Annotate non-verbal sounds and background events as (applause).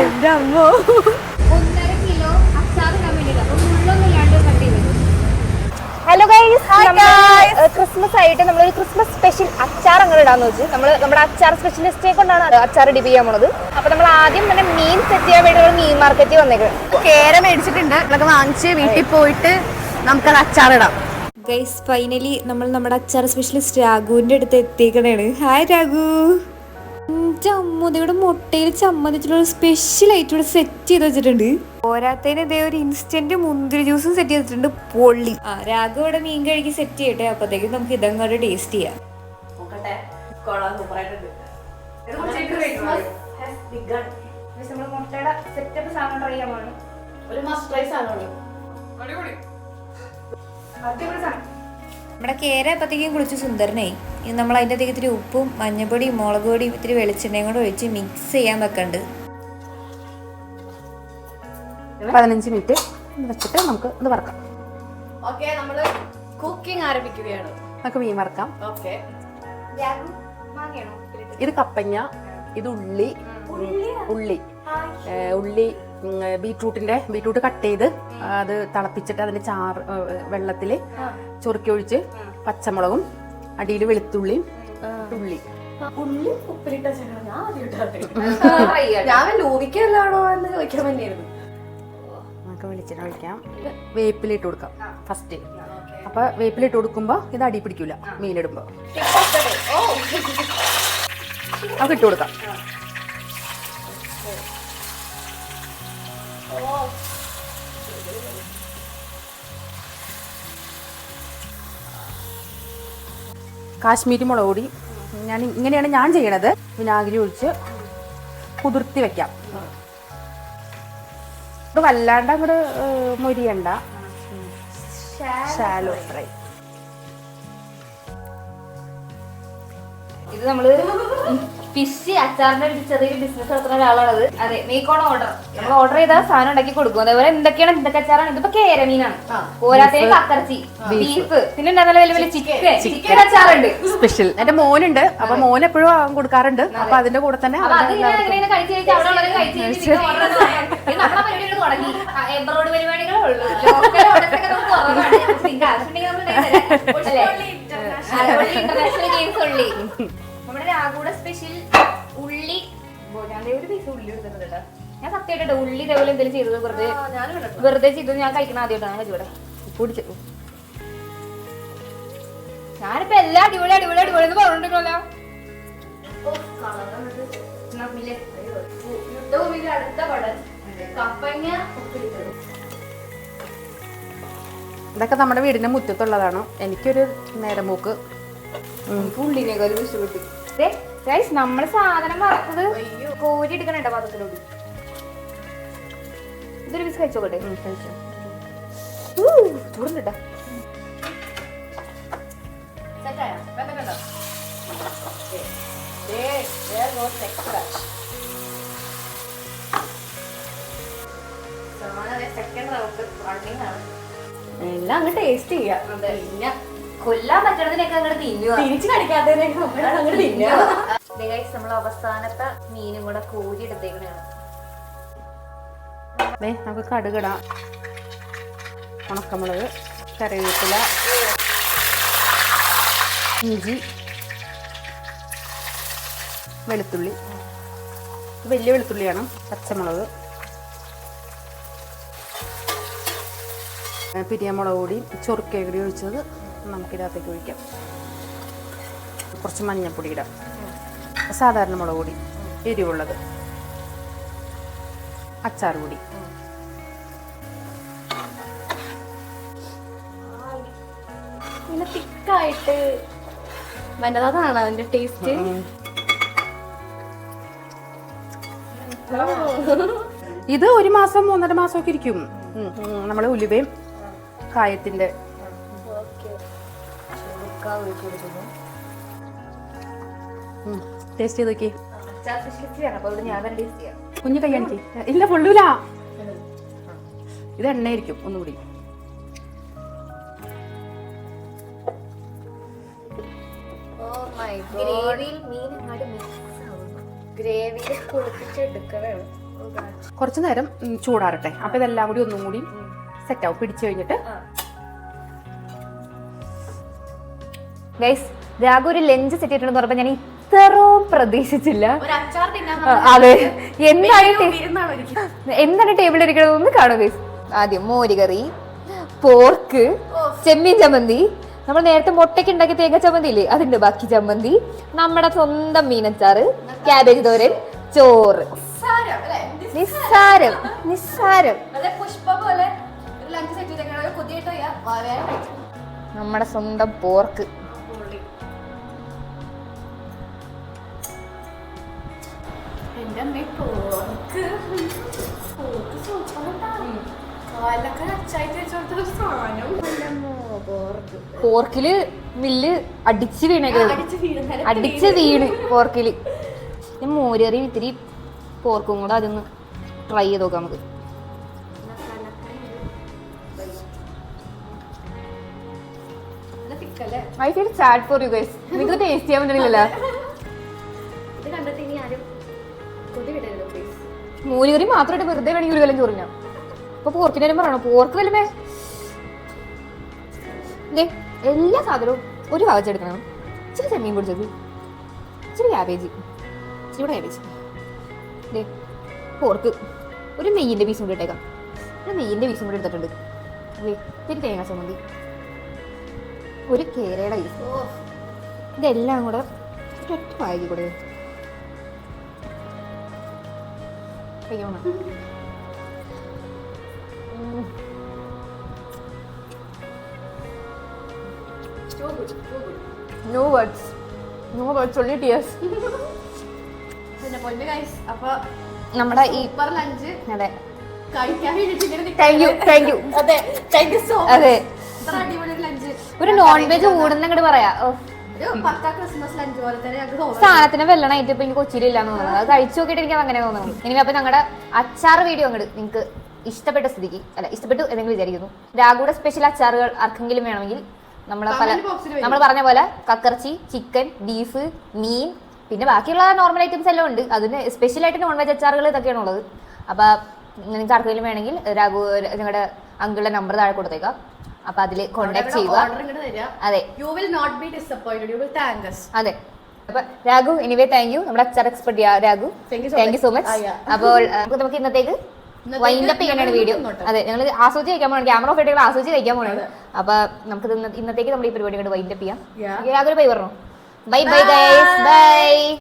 എന്റെ അമ്മോ ഒന്നര കിലോ അച്ചാർ ഹലോ ഗൈസ് ക്രിസ്മസ് ആയിട്ട് നമ്മളൊരു ക്രിസ്മസ് സ്പെഷ്യൽ അച്ചാർ അങ്ങനെ ഇടാന്ന് വെച്ച്. നമ്മൾ നമ്മുടെ അച്ചാർ സ്പെഷ്യലിസ്റ്റെ കൊണ്ടാണ് അച്ചാർ ഡിപ്പ് ചെയ്യാൻ പോണത്. അപ്പൊ നമ്മൾ ആദ്യം തന്നെ മീൻ സെറ്റ് ചെയ്യാൻ വേണ്ടി നമ്മൾ മീൻ മാർക്കറ്റിൽ വന്നേക്കുന്നത് കേര മേടിച്ചിട്ടുണ്ട്. അതൊക്കെ വാങ്ങിച്ച് വീട്ടിൽ പോയിട്ട് നമുക്കത് അച്ചാറിടാം ഗൈസ് ഫൈനലി നമ്മൾ നമ്മുടെ അച്ചാർ സ്പെഷ്യലിസ്റ്റ് രാഘുവിന്റെ അടുത്ത് എത്തിക്കണേണ് ഹായ് രാഘു. ചമ്മതിയുടെ മുട്ടയിൽ ചമ്മതിച്ചിട്ടുള്ള സ്പെഷ്യൽ ആയിട്ട് ഇവിടെ സെറ്റ് ചെയ്ത് വെച്ചിട്ടുണ്ട്. പോരാത്തതിന് ഇതേ ഒരു ഇൻസ്റ്റന്റ് മുന്തിരി ജ്യൂസും സെറ്റ് ചെയ്തിട്ടുണ്ട് പൊള്ളി. ആ രാഘവ ഇവിടെ മീൻ കഴുകി സെറ്റ് ചെയ്യട്ടെ അപ്പത്തേക്കും നമുക്ക് ഇതങ്ങോട്ട് ടേസ്റ്റ് ചെയ്യാം. നമ്മൾ മുട്ടയുടെ സെറ്റപ്പ് സാധനം ട്രൈ ചെയ്യാൻ ഒരു മസ്റ്റ് ട്രൈ സാധനമാണ്. അടിപൊളി സാധനം. നമ്മുടെ കേര അപ്പത്തേക്കും കുളിച്ച് സുന്ദരനായി ഇനി നമ്മൾ അതിന്റെ അകത്തേക്ക് ഇത്തിരി ഉപ്പും മഞ്ഞപ്പൊടിയും മുളക് പൊടിയും ഇത്തിരി വെളിച്ചെണ്ണയും കൂടെ ഒഴിച്ച് മിക്സ് ചെയ്യാൻ വെക്കണ്ട്. പതിനഞ്ച് മിനിറ്റ് വെച്ചിട്ട് നമുക്ക് ഇത് വറക്കാം. ഓക്കെ നമ്മൾ കുക്കിംഗ് ആരംഭിക്കുകയാണ്. നമുക്ക് മീൻ വറക്കാം. ഓക്കെ. ഇത് കപ്പങ്ങ ഇത് ഉള്ളി ഉള്ളി ഉള്ളി ബീട്രൂട്ടിന്റെ ബീട്രൂട്ട് കട്ട് ചെയ്ത് അത് തിളപ്പിച്ചിട്ട് അതിന്റെ ചാറ് വെള്ളത്തിൽ ചൊറുക്കി ഒഴിച്ച് പച്ചമുളകും അടിയിൽ വെളുത്തുള്ളിയും ഉള്ളി. ഉള്ളി ഉപ്പിലിട്ട ഞാൻ എന്ന് ചോദിക്കാൻ വേണ്ടിയായിരുന്നു. നമുക്ക് വെളിച്ചെണ്ണ ഒഴിക്കാം. വേപ്പിലിട്ട് കൊടുക്കാം ഫസ്റ്റ്. അപ്പൊ വേപ്പിലിട്ട് കൊടുക്കുമ്പോ ഇത് അടി പിടിക്കൂല മീനിടുമ്പോ നമുക്ക് ഇട്ട് കൊടുക്കാം. കാശ്മീരി മുളക് പൊടി. ഞാൻ ഇങ്ങനെയാണ് ഞാൻ ചെയ്യണത്. വിനാഗിരി ഒഴിച്ച് കുതിർത്തി വെക്കാം. ഇത് വല്ലാണ്ട് അങ്ങോട്ട് മുരിയണ്ട. ഷാലോ ഫ്രൈ ഇത് നമ്മൾ ഫിഷ് അച്ചാറിന്റെ ഒരു ചെറിയൊരു ബിസിനസ് നടത്തുന്ന ഒരാളാണത്. അതെ മേക്കോൺ ഓർഡർ നമ്മൾ ഓർഡർ ചെയ്താൽ സാധനം ഉണ്ടാക്കി കൊടുക്കും. അതേപോലെ എന്തൊക്കെയാണ് എന്തൊക്കെ അച്ചാറാണ്? ഇതിപ്പോ കേരമീനാണ് പോരാത്തേ കക്കറച്ചി ബീഫ് പിന്നെ ഉണ്ടാകുന്ന വലിയ വലിയ ചിക്കൻ ചിക്കൻ അച്ചാറുണ്ട്. സ്പെഷ്യൽ എന്റെ മോനുണ്ട്. അപ്പൊ മോൻ എപ്പോഴും കൊടുക്കാറുണ്ട്. അപ്പൊ അതിന്റെ കൂടെ തന്നെ എബ്രോഡ് ആവശ്യമുണ്ടെങ്കിൽ നമ്മൾ ഇന്റർനാഷണൽ ഗെയിംസ് ഉള്ളി. നമ്മുടെ രാഗൂടെ സ്പെഷ്യൽ ഉള്ളി ഞാൻ ദേ ഒരു പീസ് ഉള്ളി എടുത്തിട്ടുണ്ട് കേട്ടോ. ഞാൻ സത്യമായിട്ട് ഉള്ളി ഇതേപോലെ എന്തെങ്കിലും ചെയ്തത് വെറുതെ വെറുതെ ചെയ്തത് ഞാൻ കഴിക്കണ ആദ്യമായിട്ടാണ് കഴിച്ചൂടെ പൊടിച്ച്. ഞാനിപ്പോ എല്ലാ അടിപൊളി അടിപൊളി അടിപൊളി എന്ന് പറഞ്ഞിട്ടുണ്ടല്ലോ. യുദ്ധഭൂമിയിലെ അടുത്ത പടം. കപ്പങ്ങ ഉപ്പിലിട്ടത്. ഇതൊക്കെ നമ്മുടെ വീടിന്റെ മുറ്റത്തുള്ളതാണ്? എനിക്കൊരു നേരമൂക്ക്. ഉള്ളിനേക്കാൾ ഇഷ്ടപ്പെട്ടു. ഗൈസ് നമ്മൾ സാധനം വറുത്തത് കോരി എടുക്കണേ പാത്രത്തിലോട്ട്. ഇതൊരു പീസ് കഴിച്ചോട്ടെ എല്ലാം അങ്ങ് ടേസ്റ്റ് ചെയ്യാം. പിന്നെ കൊല്ലാൻ പറ്റണതിനൊക്കെ അങ്ങോട്ട് തിന്നുക തിരിച്ചു കടിക്കാത്തതിനൊക്കെ അങ്ങോട്ട് തിന്നുക നമ്മൾ അവസാനത്തെ മീനും കൂടെ കോരി എടുത്തേക്കണാണ് നമുക്ക് കടുകിടാം. ഉണക്കമുളക് കറിവേപ്പില ഇഞ്ചി വെളുത്തുള്ളി. വലിയ വെളുത്തുള്ളിയാണ്. പച്ചമുളക്. പിരിയമുളക് പൊടി ചൊറുക്കയും കൂടി ഒഴിച്ചത്. നമുക്കിതിനകത്തേക്ക് ഒഴിക്കാം. കുറച്ച് മഞ്ഞൾപ്പൊടി ഇടാം സാധാരണ മുളക് പൊടി എരിവുള്ളത് അച്ചാർ പൊടി. ഇങ്ങനെ തിക്കായിട്ട് അതിന്റെ ടേസ്റ്റ് ഇത് ഒരു മാസം ഒന്നര മാസമൊക്കെ ഇരിക്കും. നമ്മൾ ഉലുവയും കായത്തിന്റെ ടേസ്റ്റ് ചെയ്ത് നോക്കി തന്നെ ടേസ്റ്റ് ചെയ്യാം. കുഞ്ഞു കൈ കാണിക്ക്. ഇല്ല പൊള്ളൂല. ഇത് എണ്ണയായിരിക്കും ഒന്നുകൂടി. കുറച്ച് നേരം ചൂടാറട്ടെ. അപ്പൊ ഇതെല്ലാം കൂടി ഒന്നും കൂടി സെറ്റ് ആവും. പിടിച്ചു കഴിഞ്ഞിട്ട് ഗൈസ് രാഘു ഒരു ലഞ്ച് സെറ്റ് ചെയ്തിട്ടുണ്ടെന്ന് പറഞ്ഞപ്പോൾ ഞാൻ ഇത്രയും പ്രതീക്ഷിച്ചില്ല. അതെ. (laughs) എന്താണ് എന്താണ് ടേബിളിൽ ഒന്ന് കാണുക ഗൈസ് ആദ്യം മോരുകറി പോർക്ക് ചെമ്മീൻ ചമ്മന്തി. നമ്മൾ നേരത്തെ മുട്ടയ്ക്ക് ഉണ്ടാക്കിയ തേങ്ങ ചമ്മന്തി ഇല്ലേ? അതിന്റെ ബാക്കി ചമ്മന്തി. നമ്മുടെ സ്വന്തം മീനച്ചാറ് ക്യാബേജ് തോരൻ ചോറ്. നിസ്സാരം നിസ്സാരം. നമ്മുടെ സ്വന്തം പോർക്ക് അമ്മ പോർക്ക് പോർക്ക് സൂക്ഷിക്കണം കാലൊക്കെ അച്ചായിട്ട് വെച്ചോടത്ത സാധനം. പോർക്കിൽ മില്ല് അടിച്ച് വീണേക്കുന്നത് അടിച്ച് വീണ്. പോർക്കിൽ. മോരറി ഇത്തിരി പോർക്കും കൂടെ അതൊന്ന് ട്രൈ ചെയ്ത് നോക്കാം നമുക്ക്. I feel sad for you guys. നിങ്ങൾക്ക് ടേസ്റ്റ് ചെയ്യാൻ പറ്റുന്നില്ലല്ലോ മോരുകറി മാത്രമായിട്ട് വെറുതെ വേണമെങ്കിൽ ഒരു കലം ചോറിഞ്ഞാം അപ്പൊ പോർക്കിന്റെ കാര്യം പറയണോ? പോർക്ക് വലുമേ? ദേ എല്ലാ സാധനവും ഒരു എടുക്കണം. ഇച്ചിരി ചെമ്മീൻ പൊടിച്ചത്. ഇച്ചിരി ക്യാബേജ് ഇച്ചിരി ക്യാബേജ് ദേ പോർക്ക്. ഒരു നെയ്യിന്റെ പീസും കൂടി ഇട്ടേക്കാം. ഒരു നെയ്യിന്റെ പീസും കൂടി എടുത്തിട്ടുണ്ട്. ദേ ഇത്തിരി തേങ്ങ ചമ്മന്തി. ഒരു കേരയുടെ പീസ് ഇതെല്ലാം കൂടെ ഒറ്റ വായിക്കി കഴിക്കണം no words no words only tears. പിന്നെ പൊന്നു ഗൈസ് അപ്പൊ നമ്മുടെ ഈ സൂപ്പർ ലഞ്ച് അതെ. ഒരു നോൺ വെജ് കൂടുന്ന അങ്ങോട്ട് പറയാ. സാധനത്തിന് വെള്ളണായിട്ട് ഇപ്പൊ എനിക്ക് കൊച്ചിയിലില്ലാന്ന് തോന്നുന്നത് അത് കഴിച്ചു നോക്കിയിട്ട് എനിക്ക് അങ്ങനെ തോന്നുന്നു. ഇനി അപ്പൊ ഞങ്ങളുടെ അച്ചാർ വീഡിയോ അങ്ങോട്ട് നിങ്ങൾക്ക് ഇഷ്ടപ്പെട്ട സ്ഥിതിക്ക് അല്ല ഇഷ്ടപ്പെട്ടു എന്തെങ്കിലും വിചാരിക്കുന്നു. രാഗുടെ സ്പെഷ്യൽ അച്ചാറുകൾ ആർക്കെങ്കിലും വേണമെങ്കിൽ നമ്മൾ പല. നമ്മൾ പറഞ്ഞ പോലെ കക്കർച്ചി ചിക്കൻ ബീഫ് മീൻ പിന്നെ ബാക്കിയുള്ള നോർമൽ ഐറ്റംസ് എല്ലാം ഉണ്ട്. അതിന് സ്പെഷ്യൽ ആയിട്ട് നോൺ വെജ് അച്ചാറുകൾ ഇതൊക്കെയാണ് ഉള്ളത്. അപ്പൊ നിങ്ങൾക്ക് ആർക്കെങ്കിലും വേണമെങ്കിൽ രാഘു നിങ്ങളുടെ അങ്കിളുടെ നമ്പർ താഴെ കൊടുത്തേക്കാം. അപ്പൊ അതിൽ കോൺടാക്ട് ചെയ്യുക. അതെ. You will not be disappointed you will thank us അതെ. അപ്പൊ രാഘു എനിവേ താങ്ക് യു നമ്മുടെ അച്ചാർ expert Raghu. Thank you so. Much. അപ്പോൾ നമുക്ക് ഇന്നത്തേക്ക് ചെയ്യാനാണ് വീഡിയോ. അതെ ഞങ്ങൾ ആസ്വദിച്ച് കഴിക്കാൻ പോകണം ക്യാമറ ഓഫ് ആയിട്ട് ആസ്വദിച്ച് കഴിക്കാൻ പോകണം അപ്പൊ നമുക്ക് ഇന്നത്തേക്ക് നമ്മൾ ഈ പരിപാടി കൊണ്ട് വൈൻഡപ്പ് ചെയ്യാം. രാഘു ബൈ പറഞ്ഞു? Bye bye guys bye